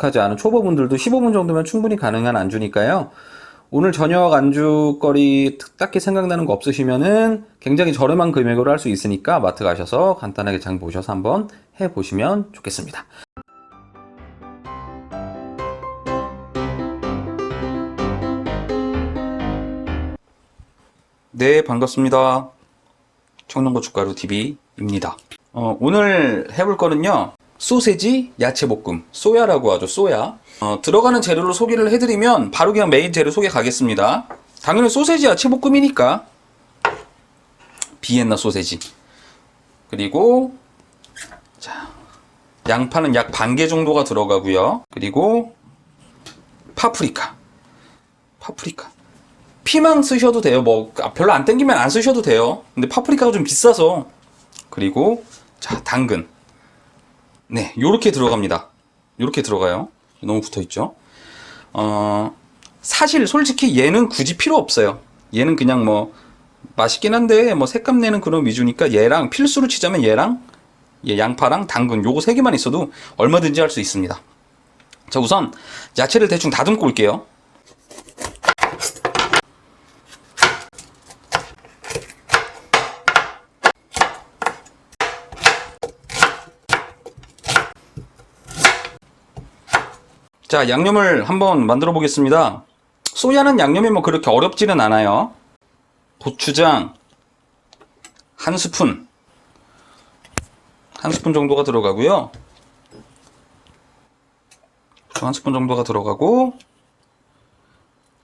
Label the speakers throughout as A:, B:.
A: 익숙하지 않은 초보분들도 15분 정도면 충분히 가능한 안주니까요. 오늘 저녁 안주거리 딱히 생각나는 거 없으시면은 굉장히 저렴한 금액으로 할 수 있으니까 마트 가셔서 간단하게 장 보셔서 한번 해 보시면 좋겠습니다. 네, 반갑습니다. 청년고춧가루 TV입니다. 어, 오늘 해볼 거는요, 소세지 야채볶음, 소야라고 하죠, 소야. 어, 들어가는 재료를 소개를 해드리면 바로 그냥 메인 재료 소개 가겠습니다. 당연히 소세지 야채볶음이니까 비엔나 소세지. 그리고 자, 양파는 약 반 개 정도가 들어가고요. 그리고 파프리카. 파프리카. 피망 쓰셔도 돼요. 뭐 아, 별로 안 땡기면 안 쓰셔도 돼요. 근데 파프리카가 좀 비싸서. 그리고 자, 당근. 네, 요렇게 들어갑니다. 요렇게 들어가요. 너무 붙어 있죠. 어, 사실 솔직히 얘는 굳이 필요 없어요. 얘는 그냥 뭐 맛있긴 한데 뭐 색감 내는 그런 위주니까 얘랑 필수로 치자면 얘랑 얘 양파랑 당근 요거 세 개만 있어도 얼마든지 할 수 있습니다. 자, 우선 야채를 대충 다듬고 올게요. 자, 양념을 한번 만들어 보겠습니다. 소야는 양념이 뭐 그렇게 어렵지는 않아요. 고추장 한 스푼, 한 스푼 정도가 들어가고요. 한 스푼 정도가 들어가고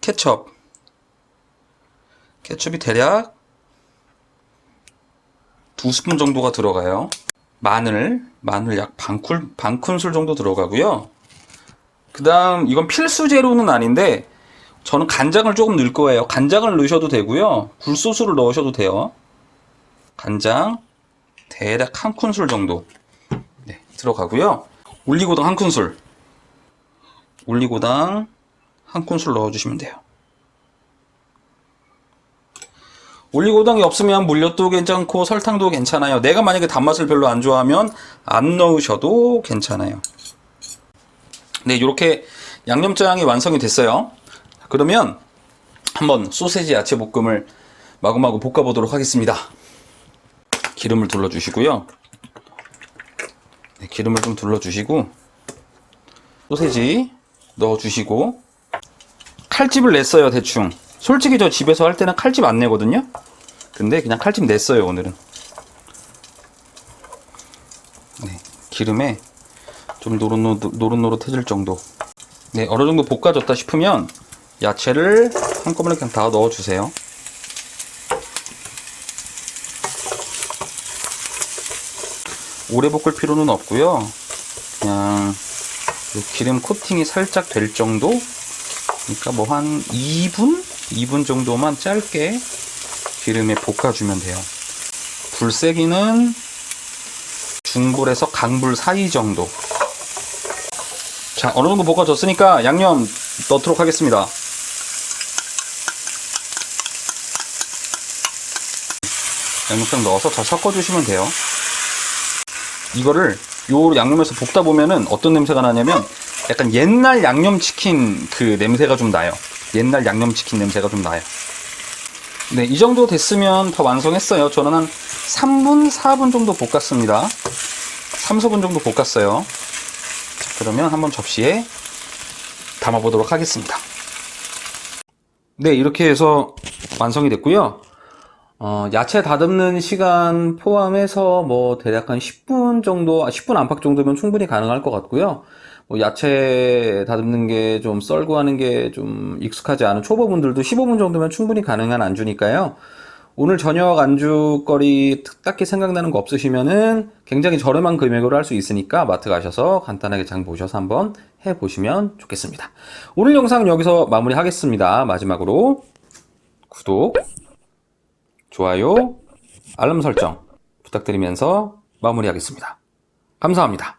A: 케첩, 케첩이 대략 두 스푼 정도가 들어가요. 마늘, 마늘 약 반 큰 술 정도 들어가고요. 그 다음, 이건 필수 재료는 아닌데, 저는 간장을 조금 넣을 거예요. 간장을 넣으셔도 되고요. 굴소스를 넣으셔도 돼요. 간장, 대략 한 큰술 정도. 네, 들어가고요. 올리고당 한 큰술. 올리고당 한 큰술 넣어주시면 돼요. 올리고당이 없으면 물엿도 괜찮고 설탕도 괜찮아요. 내가 만약에 단맛을 별로 안 좋아하면 안 넣으셔도 괜찮아요. 네, 이렇게 양념장이 완성이 됐어요. 그러면 한번 소세지 야채 볶음을 마구마구 볶아보도록 하겠습니다. 기름을 둘러주시고요. 네, 기름을 좀 둘러주시고 소세지 넣어주시고 칼집을 냈어요, 대충. 솔직히 저 집에서 할 때는 칼집 안 내거든요. 근데 그냥 칼집 냈어요, 오늘은. 네, 기름에 좀 노릇노릇, 노릇노릇해질 정도. 네, 어느 정도 볶아졌다 싶으면 야채를 한꺼번에 그냥 다 넣어주세요. 오래 볶을 필요는 없고요. 그냥 그 기름 코팅이 살짝 될 정도? 그러니까 뭐 한 2분? 2분 정도만 짧게 기름에 볶아주면 돼요. 불 세기는 중불에서 강불 사이 정도. 자, 어느 정도 볶아졌으니까 양념 넣도록 하겠습니다. 양념장 넣어서 잘 섞어주시면 돼요. 이거를 요 양념에서 볶다 보면은 어떤 냄새가 나냐면 약간 옛날 양념치킨 그 냄새가 좀 나요. 옛날 양념치킨 냄새가 좀 나요. 네, 이 정도 됐으면 다 완성했어요. 저는 한 3분, 4분 정도 볶았습니다. 3, 4분 정도 볶았어요. 자, 그러면 한번 접시에 담아 보도록 하겠습니다. 네, 이렇게 해서 완성이 됐고요. 어, 야채 다듬는 시간 포함해서 뭐 대략 한 10분 정도, 아, 10분 안팎 정도면 충분히 가능할 것 같고요. 뭐 야채 다듬는 게 좀 썰고 하는 게 좀 익숙하지 않은 초보분들도 15분 정도면 충분히 가능한 안주니까요. 오늘 저녁 안주거리 딱히 생각나는 거 없으시면은 굉장히 저렴한 금액으로 할 수 있으니까 마트 가셔서 간단하게 장 보셔서 한번 해보시면 좋겠습니다. 오늘 영상은 여기서 마무리 하겠습니다. 마지막으로 구독, 좋아요, 알람 설정 부탁드리면서 마무리하겠습니다. 감사합니다.